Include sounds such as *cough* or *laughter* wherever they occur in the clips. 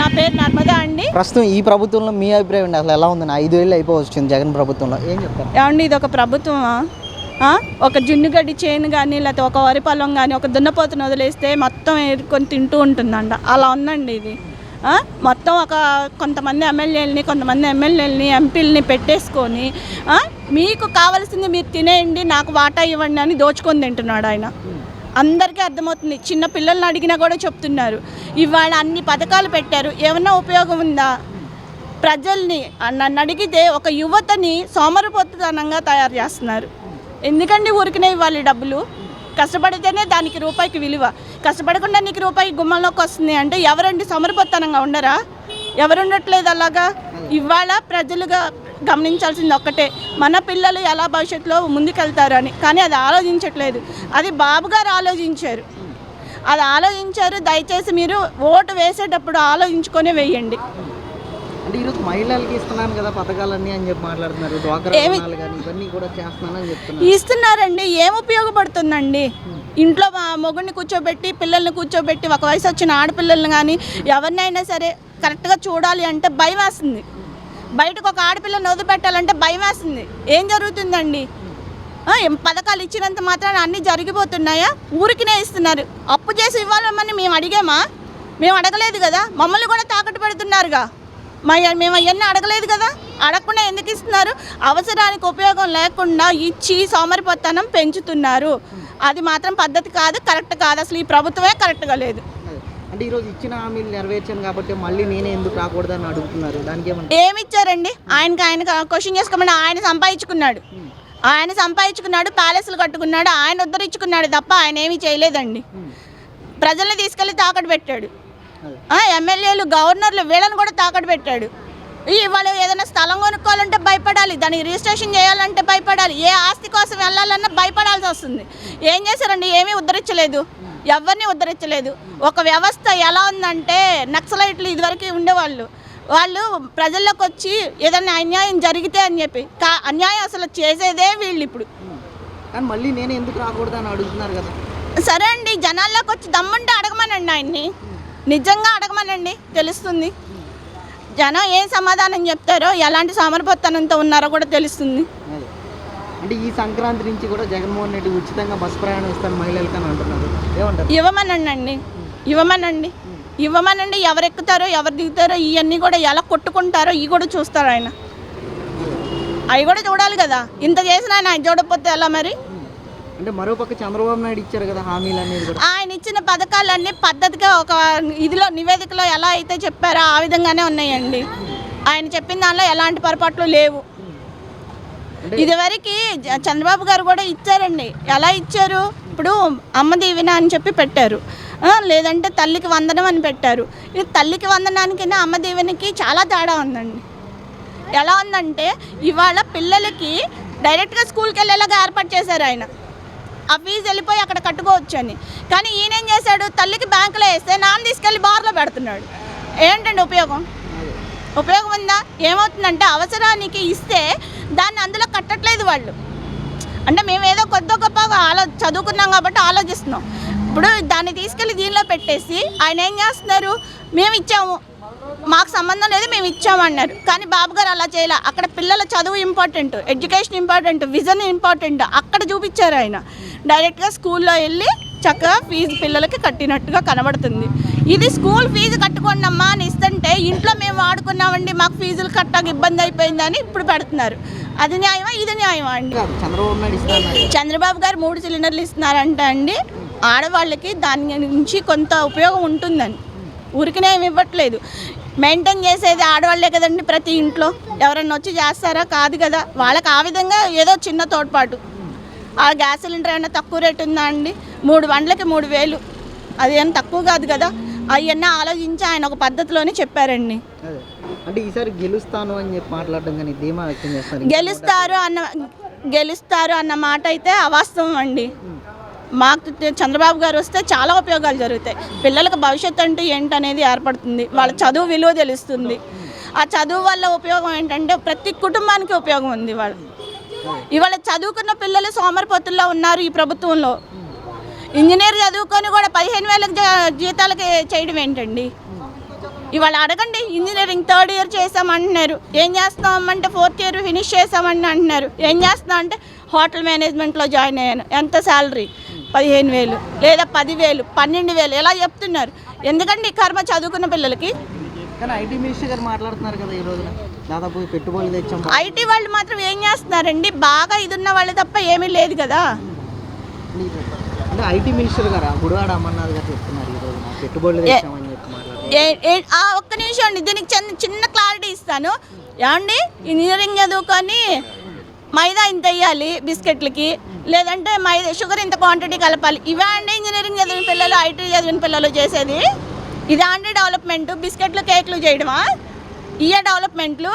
నా పేరు నర్మదా అండి. ప్రస్తుతం ఈ ప్రభుత్వంలో మీ అభిప్రాయం ఏంటి? అసలు ఎలా ఉందని ఐదు ఏళ్ళు అయిపోవచ్చింది జగన్ ప్రభుత్వంలో. ఏం చెప్తారు? ఏమండి ఇది ఒక ప్రభుత్వమా? ఆ? ఒక జున్నుగడ్డి చేను కానీ లేకపోతే ఒక వరి పొలం కానీ ఒక దున్నపోతును వదిలేస్తే మొత్తం ఏరుకొని తింటూ ఉంటుందంట. అలా ఉందండి ఇది? మొత్తం ఒక కొంతమంది ఎమ్మెల్యేలని కొంతమంది ఎమ్మెల్యేలని ఎంపీలని పెట్టేసుకొని? మీకు కావాల్సింది మీరు తినేయండి నాకు వాటా ఇవ్వండి అని దోచుకొని తింటున్నాడు ఆయన. అందరికీ అర్థమవుతుంది. చిన్న పిల్లల్ని అడిగినా కూడా చెప్తున్నారు. ఇవాళ అన్ని పథకాలు పెట్టారు. ఏమన్నా ఉపయోగం ఉందా? ప్రజల్ని నన్ను అడిగితే ఒక యువతని సోమరపోతుతనంగా తయారు చేస్తున్నారు. ఎందుకండి ఊరికినే ఇవ్వాలి డబ్బులు? కష్టపడితేనే దానికి రూపాయికి విలువ. కష్టపడకుండా నీకు రూపాయి గుమ్మంలోకి వస్తుంది అంటే ఎవరండి సమరపోతనంగా ఉండరా? ఎవరు ఉండట్లేదు అలాగా? ఇవాళ ప్రజలుగా గమనించాల్సింది ఒక్కటే. మన పిల్లలు ఎలా భవిష్యత్తులో ముందుకెళ్తారు అని కానీ అది ఆలోచించట్లేదు. అది బాబు గారు ఆలోచించారు. అది ఆలోచించారు. దయచేసి మీరు ఓటు వేసేటప్పుడు ఆలోచించుకొని వేయండి. అంటే ఈరోజు మహిళలకి ఇస్తున్నాను కదా పథకాలన్నీ అని చెప్పి మాట్లాడుతున్నారు. ఇవన్నీ కూడా చేస్తున్నానని చెప్తున్నారు. ఇస్తున్నారండి. ఏం ఉపయోగపడుతుందండి? ఇంట్లో మా మొగుడిని కూర్చోబెట్టి పిల్లల్ని కూర్చోబెట్టి ఒక వయసు వచ్చిన ఆడపిల్లల్ని కానీ ఎవరినైనా సరే కరెక్ట్గా చూడాలి అంటే భయం వేస్తుంది. బయటకు ఒక ఆడపిల్లని వదిలిపెట్టాలంటే భయం వేస్తుంది. ఏం జరుగుతుందండి? పథకాలు ఇచ్చినంత మాత్రాన అన్నీ జరిగిపోతున్నాయా? ఊరికినే ఇస్తున్నారు. అప్పు చేసి ఇవ్వాలమ్మని మేము అడిగామా? మేము అడగలేదు కదా. మమ్మల్ని కూడా తాకట్టు పెడుతున్నారుగా. మా మేము అవన్నీ అడగలేదు కదా. అడగకుండా ఎందుకు ఇస్తున్నారు? అవసరానికి ఉపయోగం లేకుండా ఇచ్చి సోమరిపోతనం పెంచుతున్నారు. అది మాత్రం పద్ధతి కాదు కరెక్ట్ కాదు. అసలు ఈ ప్రభుత్వమే కరెక్ట్గా లేదు. అంటే ఈరోజు ఇచ్చిన హామీలు నెరవేర్చాను కాబట్టి మళ్ళీ నేనే ఎందుకు రాకూడదని అడుగుతున్నారు. దానికి ఏమి ఇచ్చారండి ఆయనకి ఆయన క్వశ్చన్ చేసుకోమని ఆయన సంపాదించుకున్నాడు. ఆయన సంపాదించుకున్నాడు ప్యాలెస్లు కట్టుకున్నాడు ఆయన ఉద్ధరించుకున్నాడు తప్ప ఆయన ఏమీ చేయలేదండి. ప్రజల్ని తీసుకెళ్ళి తాకట్టు పెట్టాడు. ఎమ్మెల్యేలు గవర్నర్లు వీళ్ళని కూడా తాకట్టు పెట్టాడు. ఈ వాళ్ళు ఏదైనా స్థలం కొనుక్కోవాలంటే భయపడాలి దానికి రిజిస్ట్రేషన్ చేయాలంటే భయపడాలి ఏ ఆస్తి కోసం వెళ్ళాలన్నా భయపడాల్సి వస్తుంది. ఏం చేశారండి? ఏమీ ఉద్ధరించలేదు. ఎవరిని ఉద్ధరించలేదు. ఒక వ్యవస్థ ఎలా ఉందంటే నక్సలైట్లు ఇదివరకు ఉండేవాళ్ళు. వాళ్ళు ప్రజల్లోకి వచ్చి ఏదైనా అన్యాయం జరిగితే అని చెప్పి కా అన్యాయం అసలు చేసేదే వీళ్ళు ఇప్పుడు. కానీ మళ్ళీ నేనే ఎందుకు రాకూడదని అడుగుతున్నారు కదా. సరే అండి జనాల్లోకి వచ్చి దమ్ముంటే అడగమనండి ఆయన్ని. నిజంగా అడగమనండి తెలుస్తుంది. జనం ఏం సమాధానం చెప్తారో ఎలాంటి సమర్పతనంతో ఉన్నారో కూడా తెలుస్తుంది. అంటే ఈ సంక్రాంతి నుంచి కూడా జగన్మోహన్ రెడ్డి ఉచితంగా బస్సు ప్రయాణం ఇస్తాను మహిళలకి అని అంటున్నారు. ఏమంటారు? ఇవ్వమనండి. ఇవ్వమనండి. ఇవ్వమనండి. ఎవరు ఎక్కుతారో ఎవరు దిగుతారో ఇవన్నీ కూడా ఎలా కొట్టుకుంటారో ఇవి కూడా చూస్తారు ఆయన. అవి కూడా చూడాలి కదా. ఇంత చేసిన ఆయన చూడకపోతే ఎలా మరి? అంటే మరోపక్క చంద్రబాబు నాయుడు ఇచ్చారు కదా హామీలు అనేది ఆయన ఇచ్చిన పథకాలన్నీ పద్ధతిగా ఒక ఇదిలో నివేదికలో ఎలా అయితే చెప్పారో ఆ విధంగానే ఉన్నాయండి. ఆయన చెప్పిన దానిలో ఎలాంటి పొరపాట్లు లేవు. ఇదివరకు చంద్రబాబు గారు కూడా ఇచ్చారండి. ఎలా ఇచ్చారు? ఇప్పుడు అమ్మ దీవెన అని చెప్పి పెట్టారు. లేదంటే తల్లికి వందనం అని పెట్టారు. ఇది తల్లికి వందనానికి అమ్మ దీవెనకి చాలా తేడా ఉందండి. ఎలా ఉందంటే ఇవాళ పిల్లలకి డైరెక్ట్గా స్కూల్కి వెళ్ళేలాగా ఏర్పాటు చేశారు ఆయన. ఆ ఫీజు వెళ్ళిపోయి అక్కడ కట్టుకోవచ్చు అని. కానీ ఈయన ఏం చేశాడు? తల్లికి బ్యాంకులో వేస్తే నాన్న తీసుకెళ్ళి బార్లో పెడుతున్నాడు. ఏంటండి ఉపయోగం? ఉపయోగం ఉందా? ఏమవుతుందంటే అవసరానికి ఇస్తే దాన్ని అందులో కట్టట్లేదు వాళ్ళు. అంటే మేము ఏదో కొద్ది గొప్ప ఆలో చదువుకున్నాం కాబట్టి ఆలోచిస్తున్నాం. ఇప్పుడు దాన్ని తీసుకెళ్ళి దీనిలో పెట్టేసి ఆయన ఏం చేస్తున్నారు? మేము ఇచ్చాము. మాకు సంబంధం లేదు మేము ఇచ్చామన్నారు కానీ బాబు గారు అలా చేయలే. అక్కడ పిల్లల చదువు important education important vision important అక్కడ చూపించారు ఆయన. డైరెక్ట్గా స్కూల్లో వెళ్ళి చక్కగా ఫీజు పిల్లలకి కట్టినట్టుగా కనబడుతుంది. ఇది స్కూల్ ఫీజు కట్టుకోండి అమ్మా అని ఇస్తుంటే ఇంట్లో మేము వాడుకున్నామండి మాకు ఫీజులు కట్టక ఇబ్బంది అయిపోయిందని ఇప్పుడు పెడుతున్నారు. అది న్యాయమా? ఇది న్యాయమా అండి? చంద్రబాబు గారు మూడు సిలిండర్లు ఇస్తున్నారంట అండి. ఆడవాళ్ళకి దాని నుంచి కొంత ఉపయోగం ఉంటుందని. ఊరికనే ఏమి ఇవ్వట్లేదు. మెయింటైన్ చేసేది ఆడవాళ్ళే కదండి ప్రతి ఇంట్లో. ఎవరన్నా వచ్చి చేస్తారా? కాదు కదా. వాళ్ళకి ఆ విధంగా ఏదో చిన్న తోడ్పాటు. ఆ గ్యాస్ సిలిండర్ ఏమైనా తక్కువ రేటు ఉందా అండి? మూడు వందలకి మూడు వేలు. అది ఏం తక్కువ కాదు కదా. అవన్నీ ఆలోచించి ఆయన ఒక పద్ధతిలోనే చెప్పారండి. అంటే ఈసారి గెలుస్తాను అని చెప్పి మాట్లాడడం కానీ ధీమా వ్యక్తం చేస్తారు. గెలుస్తారు అన్న గెలుస్తారు అన్న మాట అయితే అవాస్తవం అండి. మాకు చంద్రబాబు గారు వస్తే చాలా ఉపయోగాలు జరుగుతాయి. పిల్లలకు భవిష్యత్తు అంటూ ఏంటనేది ఏర్పడుతుంది. వాళ్ళ చదువు విలువ తెలుస్తుంది. ఆ చదువు వల్ల ఉపయోగం ఏంటంటే ప్రతి కుటుంబానికి ఉపయోగం ఉంది వాళ్ళ. ఇవాళ చదువుకున్న పిల్లలు సోమరిపోతుల్లో ఉన్నారు ఈ ప్రభుత్వంలో. ఇంజనీర్ చదువుకొని కూడా పదిహేను వేలకు జ- జీతాలకి చేయడం ఏంటండి? ఇవాళ అడగండి ఇంజనీరింగ్ థర్డ్ ఇయర్ చేసామంటున్నారు ఏం చేస్తామంటే ఫోర్త్ ఇయర్ ఫినిష్ చేసామని అంటున్నారు. ఏం చేస్తున్నా అంటే హోటల్ మేనేజ్మెంట్లో జాయిన్ అయ్యాను. ఎంత శాలరీ? పదిహేను వేలు. లేదా పదివేలు పన్నెండు వేలు. ఇలా చెప్తున్నారు. ఎందుకంటే ఈ కర్మ చదువుకున్న పిల్లలకి? కానీ ఐటీ మినిస్టర్ గారు మాట్లాడుతున్నారు కదా ఈ రోజున. దాదాపు పెట్టుబడులు తెచ్చాం. ఐటీ వాళ్ళు మాత్రం ఏం చేస్తున్నారండి? బాగా ఇది ఉన్న వాళ్ళు తప్ప ఏమీ లేదు కదా. అంటే ఐటీ మినిస్టర్ గారు? గుడివాడ అమర్నాథ్ గారు చెప్తున్నారు ఈ రోజున పెట్టుబడులు తెచ్చామని చెప్పి ఒక్క నిమిషం అండి దీనికి చిన్న చిన్న క్లారిటీ ఇస్తాను. ఏమండి? ఇంజనీరింగ్ చదువుకొని మైదా ఇంత వేయాలి బిస్కెట్లకి? లేదంటే మైదా షుగర్ ఇంత క్వాంటిటీ కలపాలి. ఇవే అండి ఇంజనీరింగ్ చదివిన పిల్లలు ఐటీ చదివిన పిల్లలు చేసేది? ఇదా అండి డెవలప్మెంట్ బిస్కెట్లు కేక్లు చేయడమా? ఇయే డెవలప్మెంట్లు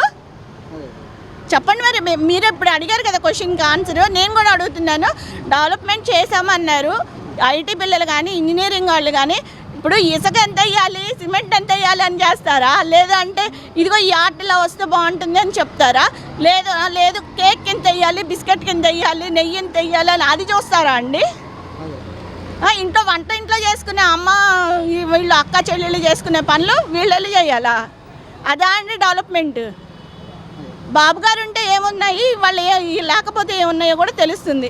చెప్పండి మరి మీరు ఇప్పుడు అడిగారు కదా క్వశ్చన్కి ఆన్సర్ నేను కూడా అడుగుతున్నాను. డెవలప్మెంట్ చేసామన్నారు ఐటీ పిల్లలు కానీ ఇంజనీరింగ్ వాళ్ళు కానీ ఇప్పుడు ఇసుక ఎంత వేయాలి సిమెంట్ ఎంత వేయాలి అని చేస్తారా? లేదంటే ఇదిగో ఈ ఆటలో వస్తే బాగుంటుంది అని చెప్తారా? లేదు లేదు కేక్ ఎంత వేయాలి బిస్కెట్ కింద వేయాలి నెయ్యి ఎంత వేయాలి అని అది చూస్తారా అండి? ఇంట్లో వంట ఇంట్లో చేసుకునే అమ్మ వీళ్ళు అక్క చెల్లెళ్ళు చేసుకునే పనులు వీళ్ళు చేయాలా? అదా అండి డెవలప్మెంట్ బాబు గారు ఉంటే ఏమున్నాయి? వాళ్ళు ఏ లేకపోతే ఏమున్నాయో కూడా తెలుస్తుంది.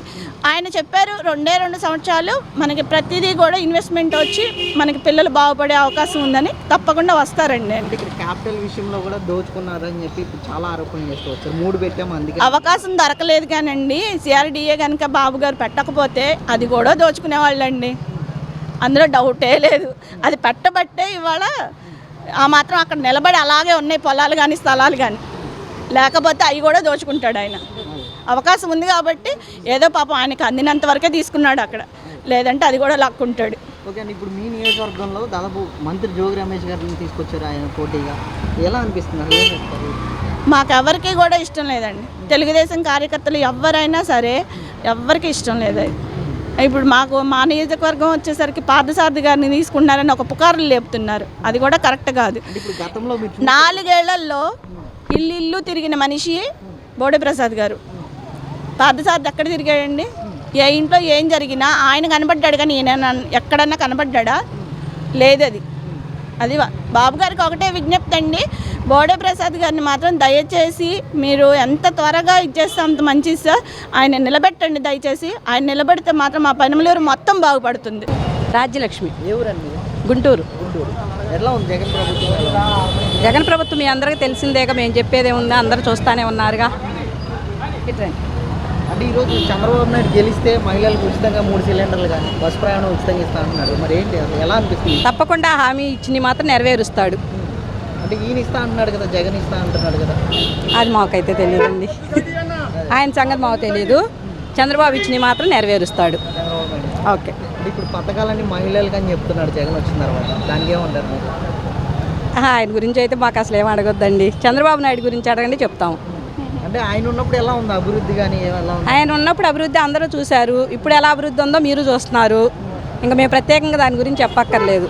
ఆయన చెప్పారు రెండే రెండు సంవత్సరాలు మనకి ప్రతిదీ కూడా ఇన్వెస్ట్మెంట్ వచ్చి మనకి పిల్లలు బాగుపడే అవకాశం ఉందని తప్పకుండా వస్తారండి ఇక్కడ క్యాపిటల్ విషయంలో కూడా దోచుకున్నారని చెప్పి చాలా ఆరోపణలు చేస్తూ మూడు పెట్టాము అవకాశం దొరకలేదు కానండి. సిఆర్డిఏ కనుక బాబు గారు పెట్టకపోతే అది కూడా దోచుకునే వాళ్ళండి. అందులో డౌటే లేదు. అది పెట్టబట్టే ఇవాళ ఆ మాత్రం అక్కడ నిలబడి అలాగే ఉన్నాయి పొలాలు కానీ స్థలాలు కానీ లేకపోతే అవి కూడా దోచుకుంటాడు ఆయన. అవకాశం ఉంది కాబట్టి ఏదో పాపం ఆయనకి అందినంత వరకే తీసుకున్నాడు అక్కడ. లేదంటే అది కూడా లాక్కుంటాడు. ఓకే అండి ఇప్పుడు మీ నియోజకవర్గంలో దాదాపు మంత్రి జోగి రమేష్ గారిని తీసుకొచ్చారు ఆయన పోటీగా. ఎలా అనిపిస్తుంది? మాకెవరికి కూడా ఇష్టం లేదండి. తెలుగుదేశం కార్యకర్తలు ఎవరైనా సరే ఎవరికి ఇష్టం లేదు. ఇప్పుడు మాకు మా నియోజకవర్గం వచ్చేసరికి పార్థసారథి గారిని తీసుకున్నారని ఒక పుకారులు లేపుతున్నారు. అది కూడా కరెక్ట్ కాదు. నాలుగేళ్ళలో ఇల్లు ఇల్లు తిరిగిన మనిషి బోడే ప్రసాద్ గారు. పార్థసారథి ఎక్కడ తిరిగాడండి? ఏ ఇంట్లో ఏం జరిగినా ఆయన కనబడ్డాడు కానీ ఈయన ఎక్కడన్నా కనబడ్డా లేదు అది బాబు గారికి ఒకటే విజ్ఞప్తి అండి. బోడే ప్రసాద్ గారిని మాత్రం దయచేసి మీరు ఎంత త్వరగా ఇచ్చేస్తే అంత మంచిది సార్. ఆయన నిలబెట్టండి దయచేసి. ఆయన నిలబెడితే మాత్రం మా పనిమలూరు మొత్తం బాగుపడుతుంది. రాజ్యలక్ష్మి. మీది? గుంటూరు. గుంటూరు ఎలా ఉంది జగన్ ప్రభుత్వం? జగన్ ప్రభుత్వం మీ అందరికీ తెలిసిందేగా మేము చెప్పేదే ఉందా అందరూ చూస్తానే ఉన్నారుగా. అంటే ఈరోజు చంద్రబాబు నాయుడు గెలిస్తే మహిళలకు ఉచితంగా మూడు సిలిండర్లు కానీ బస్ ప్రయాణం ఉచితంగా ఇస్తా అంటున్నారు మరి ఏంటి ఎలా అనిపిస్తుంది? తప్పకుండా హామీ ఇచ్చింది మాత్రం నెరవేరుస్తాడు. అంటే ఈయన ఇస్తా అంటున్నాడు కదా జగన్ ఇస్తా అంటున్నాడు కదా. అది మాకైతే తెలియదండి. *laughs* ఆయన సంగతి మాకు తెలియదు. చంద్రబాబు ఇచ్చింది మాత్రం నెరవేరుస్తాడు. ఓకే. ఇప్పుడు పథకాలన్నీ మహిళలకు అని చెప్తున్నాడు జగన్ వచ్చిన తర్వాత దానికి ఏమంటారు? ఆయన గురించి అయితే మాకు అసలు ఏం అడగొద్దండి. చంద్రబాబు నాయుడు గురించి అడగండి చెప్తాము అంటే ఆయన ఉన్నప్పుడు ఎలా ఉంది అభివృద్ధి కానీ ఆయన ఉన్నప్పుడు అభివృద్ధి అందరూ చూశారు. ఇప్పుడు ఎలా అభివృద్ధి ఉందో మీరు చూస్తున్నారు. ఇంకా మేము ప్రత్యేకంగా దాని గురించి చెప్పక్కర్లేదు.